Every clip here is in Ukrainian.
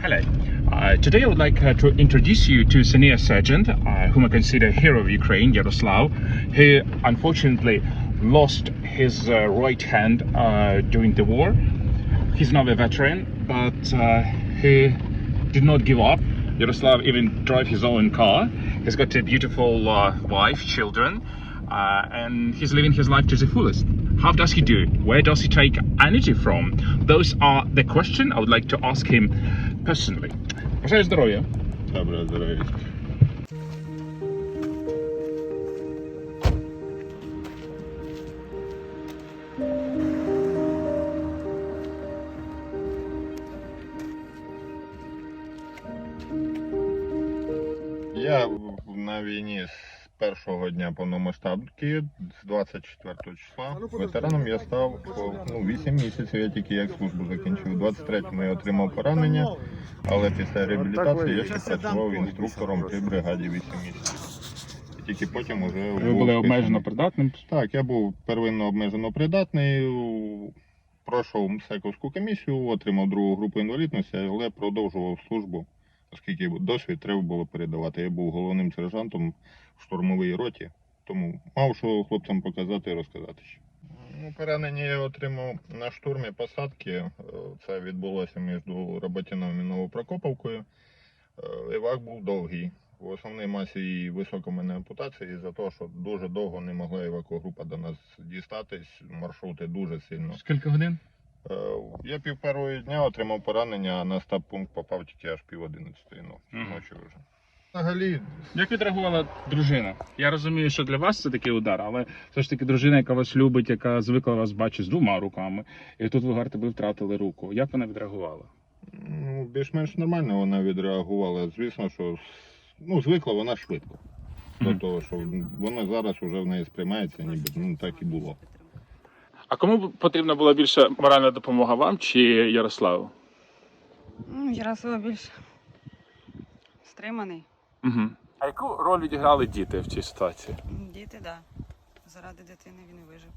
Hello. Uh, today I would like uh, to introduce you to senior sergeant, uh, whom I consider a hero of Ukraine, Yaroslav, who unfortunately lost his uh, right hand uh, during the war. He's now a veteran, but uh, he did not give up. Yaroslav even drive his own car. He's got a beautiful wife, children, and he's living his life to the fullest. How does he do it? Where does he take energy from? Those are the question I would like to ask him personally. Бажаю здоров'я. Добре, здоров'я. Я в- на війні з першого дня повномасштабки, з 24 числа. Ветераном я став ну, 8 місяців, я тільки як службу закінчив. У 23-му я отримав поранення, але після реабілітації я ще працював інструктором при бригаді 8 місяців. І тільки потім вже Ви були обмежено придатним. Так, я був первинно обмежено придатний, пройшов МСЕКовську комісію, отримав другу групу інвалідності, але продовжував службу, оскільки досвід треба було передавати. Я був головним сержантом в штурмовій роті, тому мав що хлопцям показати і розказати. Ну, поранення я отримав на штурмі посадки. Е, Це відбулося між Роботіном і Новопрокоповкою. Е, Івак був довгий. В основній масі і висока мене ампутація із-за того, що дуже довго не могла евакугрупа до нас дістатись. Маршрути дуже сильно. Скільки годин? Е, Я пів першого дня отримав поранення, а на стаб пункт попав тільки аж пів одинадцятої ночі. Мгм. ночі вже. Взагалі, Як відреагувала дружина? Я розумію, що для вас це такий удар, але все ж таки дружина, яка вас любить, яка звикла вас бачити з двома руками, і тут ви гарте ви втратили руку. Як вона відреагувала? ну, більш-менш нормально вона відреагувала. Звісно, що ну, звикла вона швидко. До того, що вона зараз вже в неї сприймається, ніби ну, так і було. А кому б потрібна була більше моральна допомога вам чи Ярославу? Ну, Ярослав більш стриманий. Угу. А яку роль відіграли діти в цій ситуації? Діти, так. Да. Заради дитини він і вижив.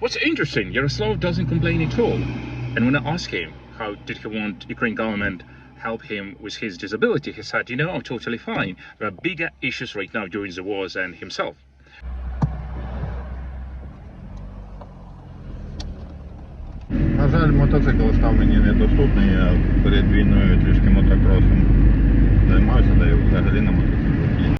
What's interesting, Yaroslav doesn't complain at all. And when I asked him how did he want Ukraine government help him with his disability, he said, you know, I'm totally fine. There are bigger issues right now during the wars than himself. На жаль, мотоцикл став мені недоступний. Я перед війною трішки мотокросом займався, да і взагалі на мотоциклі.